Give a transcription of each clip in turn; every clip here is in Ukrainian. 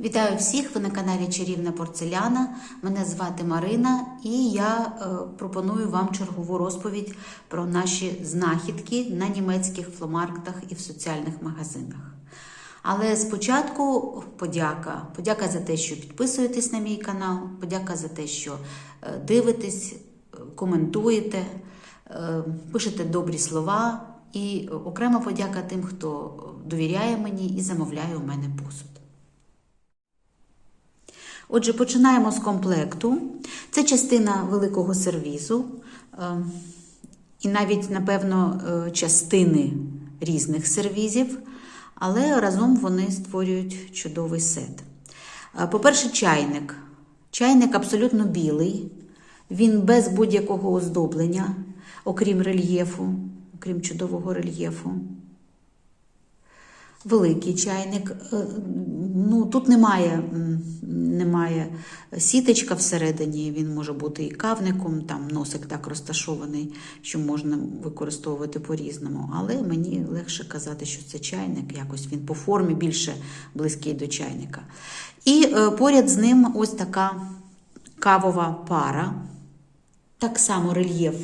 Вітаю всіх! Ви на каналі Чарівна Порцеляна. Мене звати Марина, і я е, пропоную вам чергову розповідь про наші знахідки на німецьких фломарктах і в соціальних магазинах. Але спочатку подяка. Подяка за те, що підписуєтесь на мій канал, подяка за те, що е, дивитесь, коментуєте, е, пишете добрі слова. І окрема подяка тим, хто довіряє мені і замовляє у мене посуд. Отже, починаємо з комплекту. Це частина великого сервізу, е, і навіть, напевно, е, частини різних сервізів, але разом вони створюють чудовий сет. Е, По-перше, чайник. Чайник абсолютно білий, він без будь-якого оздоблення, окрім рельєфу, окрім чудового рельєфу. Великий чайник. Е, Ну, тут немає, немає сіточка всередині, він може бути і кавником, там носик так розташований, що можна використовувати по-різному. Але мені легше казати, що це чайник, якось він по формі більше близький до чайника. І е, поряд з ним ось така кавова пара, так само рельєф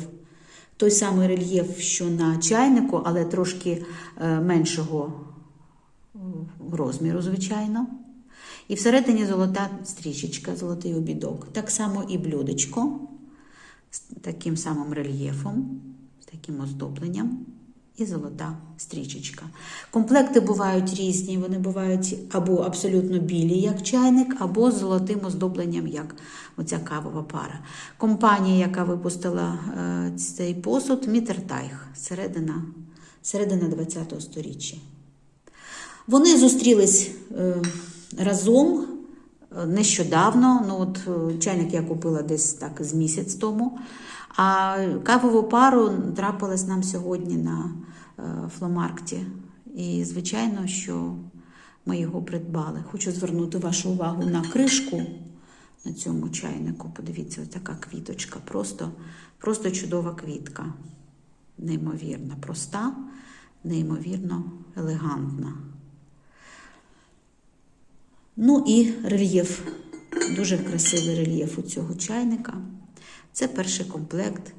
той самий рельєф, що на чайнику, але трошки е, меншого розміру, звичайно. І всередині золота стрічечка, золотий обідок. Так само і блюдечко з таким самим рельєфом, з таким оздобленням. І золота стрічечка. Комплекти бувають різні, вони бувають або абсолютно білі, як чайник, або з золотим оздобленням, як оця кавова пара. Компанія, яка випустила е, цей посуд, Мітертайх, середина, середина 20-го сторіччя. Вони зустрілись е, разом е, нещодавно. Ну, от е, чайник я купила десь так з місяць тому. А кавову пару трапилась нам сьогодні на фломаркті. І, звичайно, що ми його придбали. Хочу звернути вашу увагу на кришку на цьому чайнику. Подивіться, ось така квіточка. Просто, просто чудова квітка. Неймовірно проста, неймовірно елегантна. Ну і рельєф. Дуже красивий рельєф у цього чайника. Це перший комплект.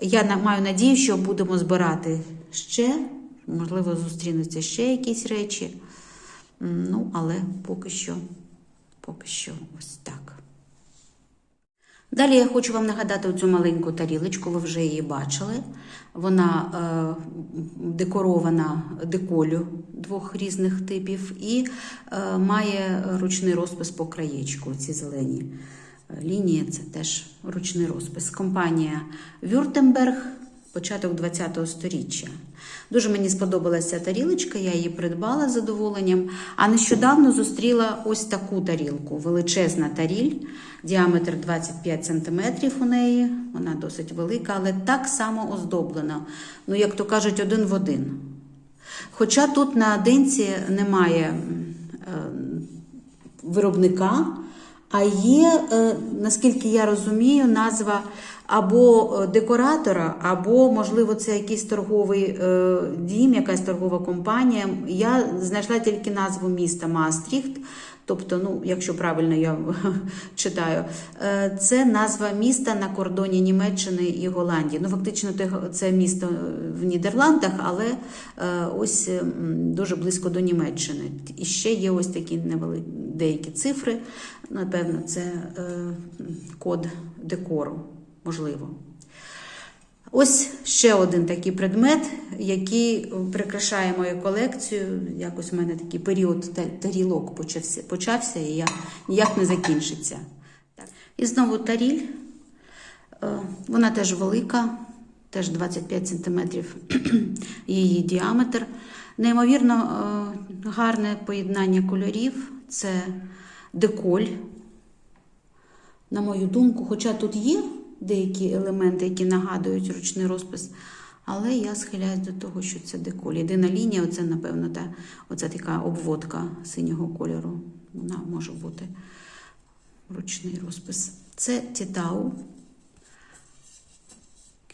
Я маю надію, що будемо збирати ще, можливо, зустрінуться ще якісь речі. Ну, але поки що, поки що ось так. Далі я хочу вам нагадати цю маленьку тарілочку, ви вже її бачили. Вона е, декорована деколю двох різних типів і е, має ручний розпис по краєчку. Ці зелені е, лінії це теж ручний розпис. Компанія Вюртемберг, початок ХХ століття. Дуже мені сподобалася тарілочка, я її придбала з задоволенням. А нещодавно зустріла ось таку тарілку. Величезна таріль, діаметр 25 см у неї. Вона досить велика, але так само оздоблена. Ну, як то кажуть, один в один. Хоча тут на денці немає е, виробника, а є, е, наскільки я розумію, назва або е, декоратора, або, можливо, це якийсь торговий е, дім, якась торгова компанія. Я знайшла тільки назву міста Мастріхт. Тобто, ну, якщо правильно я читаю, це назва міста на кордоні Німеччини і Голландії. Ну, фактично, це місто в Нідерландах, але ось дуже близько до Німеччини. І ще є ось такі невеликі деякі цифри. Напевно, це е, код декору, можливо. Ось ще один такий предмет, який прикрашає мою колекцію. Якось у мене такий період тарілок почався, почався і я ніяк не закінчиться. Так. І знову таріль. Е, Вона теж велика, теж 25 см її діаметр. Неймовірно е, гарне поєднання кольорів. Це деколь, на мою думку, хоча тут є деякі елементи, які нагадують ручний розпис, але я схиляюсь до того, що це деколь. Єдина лінія, оце, напевно, та, оця така обводка синього кольору. Вона може бути ручний розпис. Це Тітау.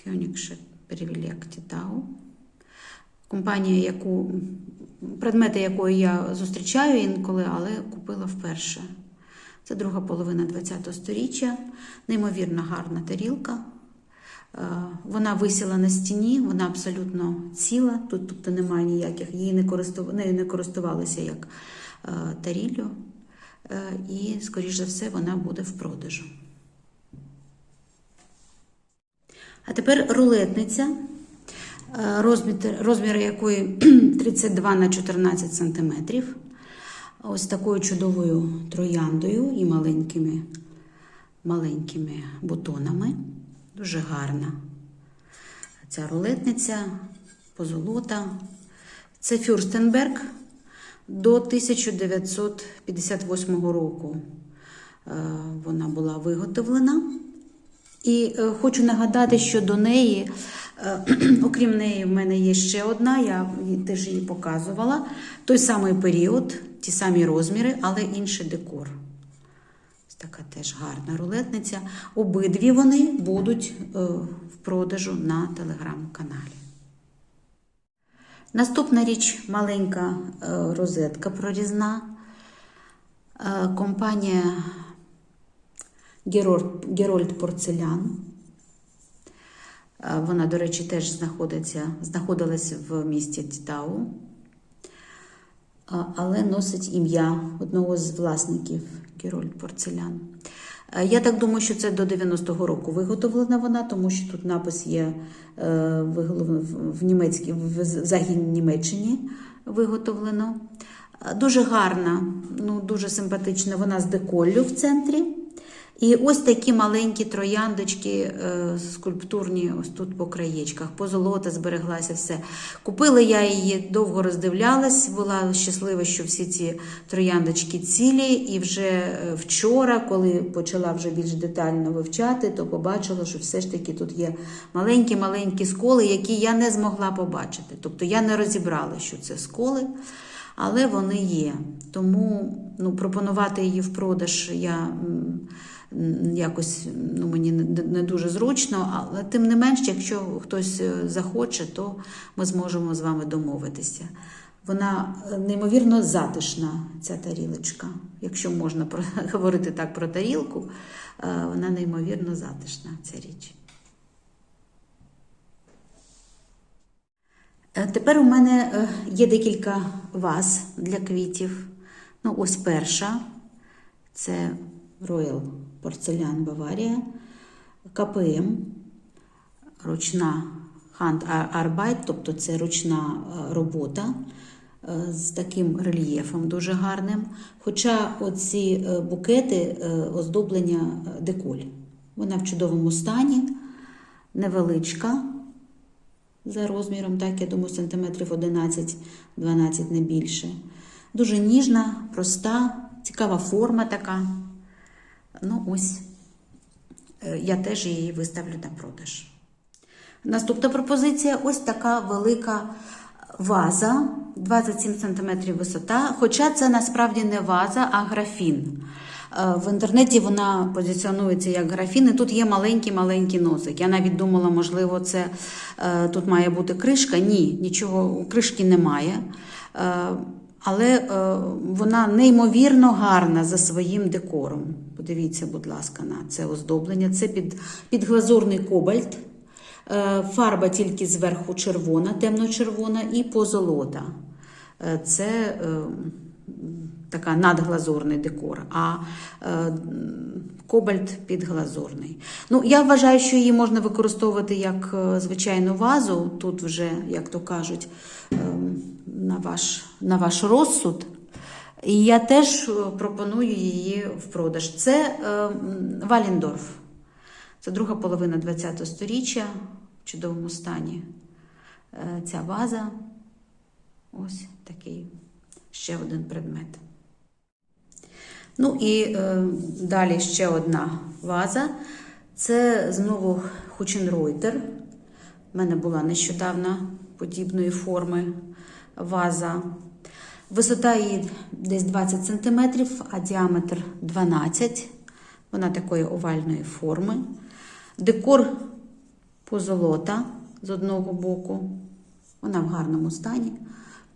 Кьонікше Привілек Тітау. Компанія, яку, предмети якої я зустрічаю інколи, але купила вперше. Це друга половина ХХ століття, неймовірно гарна тарілка. Е, Вона висіла на стіні, вона абсолютно ціла, тут тобто немає ніяких, її не користували, нею не користувалися як е, таріллю. Е, І, скоріш за все, вона буде в продажу. А тепер рулетниця, розмір, розміри якої 32 на 14 см. Ось такою чудовою трояндою і маленькими, маленькими бутонами. Дуже гарна. Ця рулетниця, позолота. Це Фюрстенберг до 1958 року. Е, Вона була виготовлена. І е, хочу нагадати, що до неї, е, окрім неї, в мене є ще одна, я теж її показувала. Той самий період, ті самі розміри, але інший декор. Така теж гарна рулетниця. Обидві вони будуть е, в продажу на телеграм-каналі. Наступна річ маленька е, розетка прорізна. Е, Компанія Герольд Порцелян. Е, Вона, до речі, теж знаходиться, знаходилась в місті Тітау, Е, але носить ім'я одного з власників Герольд Порцелян. Е, Я так думаю, що це до 90-го року виготовлена вона, тому що тут напис є в- німецькій, в Західній Німеччині виготовлено. Дуже гарна, ну дуже симпатична. Вона з деколлю в центрі. І ось такі маленькі трояндочки е, скульптурні, ось тут по краєчках, позолота збереглася все. Купила я її, довго роздивлялась, була щаслива, що всі ці трояндочки цілі. І вже е, вчора, коли почала вже більш детально вивчати, то побачила, що все ж таки тут є маленькі-маленькі сколи, які я не змогла побачити. Тобто я не розібрала, що це сколи. Але вони є. Тому ну, пропонувати її в продаж я якось ну, мені не, дуже зручно, але тим не менш, якщо хтось е, захоче, то ми зможемо з вами домовитися. Вона е, неймовірно затишна, ця тарілочка. Якщо можна говорити так про тарілку, е, вона неймовірно затишна, ця річ. Тепер у мене е, є декілька ваз для квітів. Ну, ось перша це Royal Porcelain Bavaria, КПМ, ручна Hand Arbeit, тобто це ручна е, робота е, з таким рельєфом дуже гарним. Хоча оці е, букети е, оздоблення е, деколь. Вона в чудовому стані, невеличка за розміром, так, я думаю, сантиметрів 11-12 не більше. Дуже ніжна, проста, цікава форма така. Ну, ось, е, я теж її виставлю на продаж. Наступна пропозиція ось така велика ваза, 27 см висота. Хоча це насправді не ваза, а графін. Е, В інтернеті вона позиціонується як графін, і тут є маленький-маленький носик. Я навіть думала, можливо, це е, тут має бути кришка. Ні, нічого, кришки немає. Е, Але вона неймовірно гарна за своїм декором. Подивіться, будь ласка, на це оздоблення. Це під, підглазурний кобальт. Фарба тільки зверху червона, темно-червона і позолота. Це така надглазурний декор, а е, кобальт підглазурний. Ну, я вважаю, що її можна використовувати як е, звичайну вазу. Тут вже, як то кажуть, е, на ваш, на ваш розсуд. І я теж е, пропоную її в продаж. Це е, Валіндорф. Це друга половина ХХ століття в чудовому стані. Е, Ця ваза. Ось такий ще один предмет. Ну і е, далі ще одна ваза. Це знову Хученройтер. У мене була нещодавно подібної форми ваза. Висота її десь 20 см, а діаметр 12 Вона такої овальної форми. Декор позолота з одного боку. Вона в гарному стані,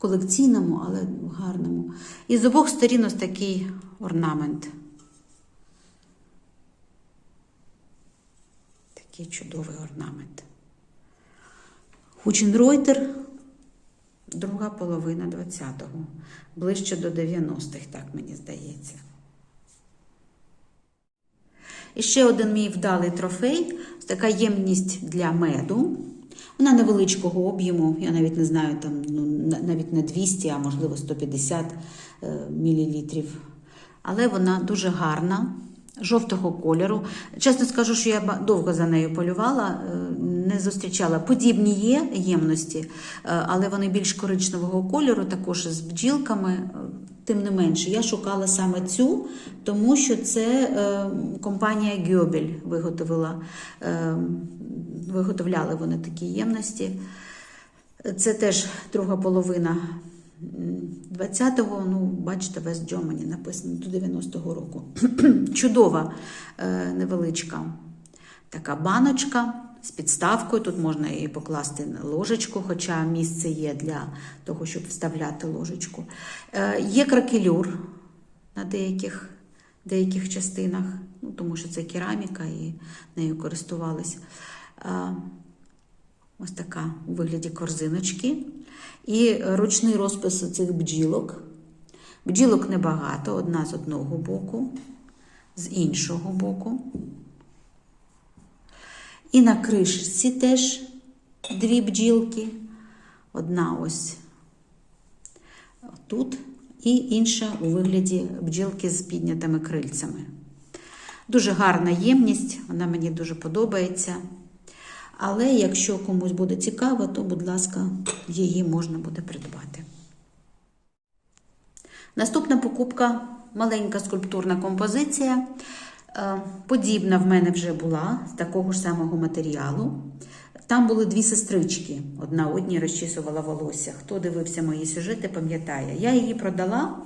колекційному, але гарному. І з обох сторін ось такий орнамент. Такий чудовий орнамент. Хученройтер, друга половина 20-го, ближче до 90-х, так мені здається. І ще один мій вдалий трофей така ємність для меду. Вона невеличкого об'єму, я навіть не знаю, там ну, навіть не 200, а можливо 150 е, мілілітрів. Але вона дуже гарна, жовтого кольору. Чесно скажу, що я довго за нею полювала, е, не зустрічала. Подібні є ємності, е, але вони більш коричневого кольору, також з бджілками. Тим не менше, я шукала саме цю, тому що це е, компанія Гьобель виготовила, е, виготовляли вони такі ємності. Це теж друга половина 20-го, ну, бачите, West Germany написано до 90-го року. Чудова е, невеличка така баночка з підставкою. Тут можна і покласти ложечку, хоча місце є для того, щоб вставляти ложечку. Е, Є кракелюр на деяких, деяких частинах, ну, тому що це кераміка і нею користувались. Е, Ось така у вигляді корзиночки. І ручний розпис цих бджілок. Бджілок небагато, одна з одного боку, з іншого боку. І на кришці теж дві бджілки. Одна ось тут, і інша у вигляді бджілки з піднятими крильцями. Дуже гарна ємність, вона мені дуже подобається. Але якщо комусь буде цікаво, то, будь ласка, її можна буде придбати. Наступна покупка маленька скульптурна композиція. Е, Подібна в мене вже була з такого ж самого матеріалу. Там були дві сестрички, одна одній розчісувала волосся. Хто дивився мої сюжети, пам'ятає. Я її продала,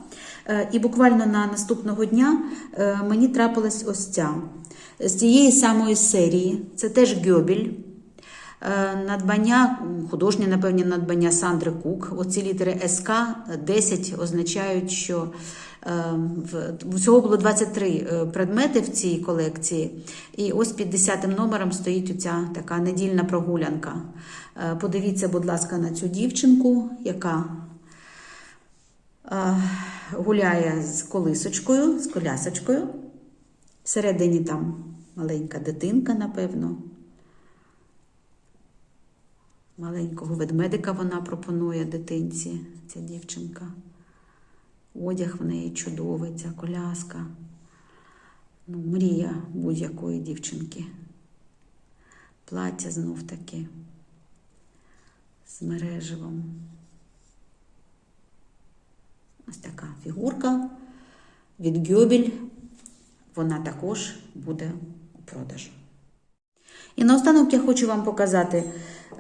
е, і буквально на наступного дня е, мені трапилась ось ця з тієї самої серії. Це теж Гьобель. Е, Надбання, художнє, напевне, надбання Сандри Кук. Оці літери СК 10 означають, що е, всього було 23 е, предмети в цій колекції. І ось під 10 номером стоїть оця така недільна прогулянка. Подивіться, будь ласка, на цю дівчинку, яка гуляє з колисочкою, з колясочкою. Всередині там маленька дитинка, напевно. Маленького ведмедика вона пропонує дитинці, ця дівчинка. Одяг в неї чудовий, ця коляска. Ну, мрія будь-якої дівчинки. Плаття знов таки з мереживом. Ось така фігурка від Гьобель. Вона також буде у продажу. І наостанок я хочу вам показати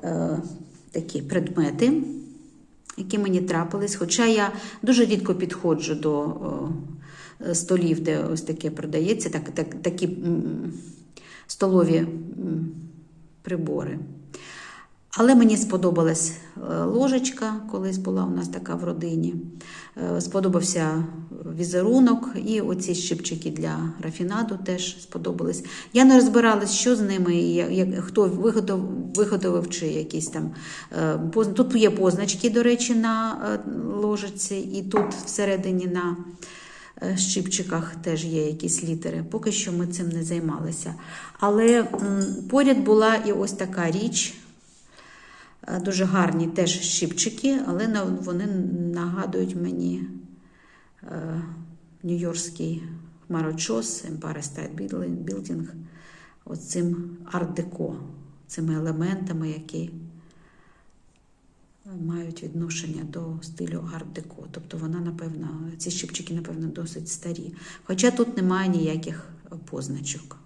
е, такі предмети, які мені трапились. Хоча я дуже рідко підходжу до е, столів, де ось таке продається, так, так, такі м, столові м, прибори. Але мені сподобалась е, ложечка, колись була у нас така в родині. Е, Сподобався візерунок, і оці щипчики для рафінаду теж сподобались. Я не розбиралась, що з ними, як, хто виготов, виготовив, чи якісь там. е, Тут є позначки, до речі, на ложечці, і тут всередині на щипчиках теж є якісь літери. Поки що ми цим не займалися. Але поряд була і ось така річ. Дуже гарні теж щипчики, але вони нагадують мені е, нью-йоркський хмарочос, Empire State Building, оцим арт-деко, цими елементами, які мають відношення до стилю арт-деко. Тобто вона, напевно, ці щипчики, напевно, досить старі. Хоча тут немає ніяких позначок.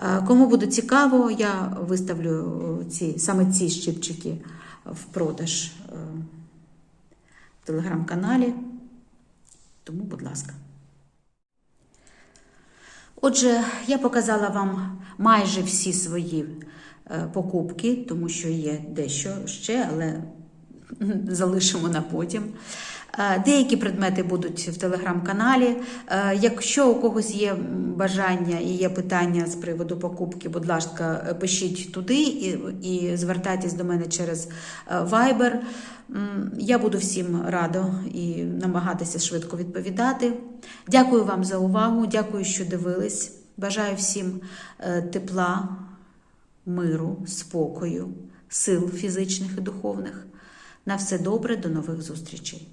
Е, Кому буде цікаво, я виставлю ці, саме ці щипчики в продаж е, в телеграм-каналі. Тому, будь ласка. Отже, я показала вам майже всі свої е, покупки, тому що є дещо ще, але залишимо на потім. Е, Деякі предмети будуть в телеграм-каналі. Е, Якщо у когось є бажання і є питання з приводу покупки, будь ласка, пишіть туди і, звертайтесь до мене через е, Viber. Я буду всім радо і намагатися швидко відповідати. Дякую вам за увагу, дякую, що дивились. Бажаю всім тепла, миру, спокою, сил фізичних і духовних. На все добре, до нових зустрічей.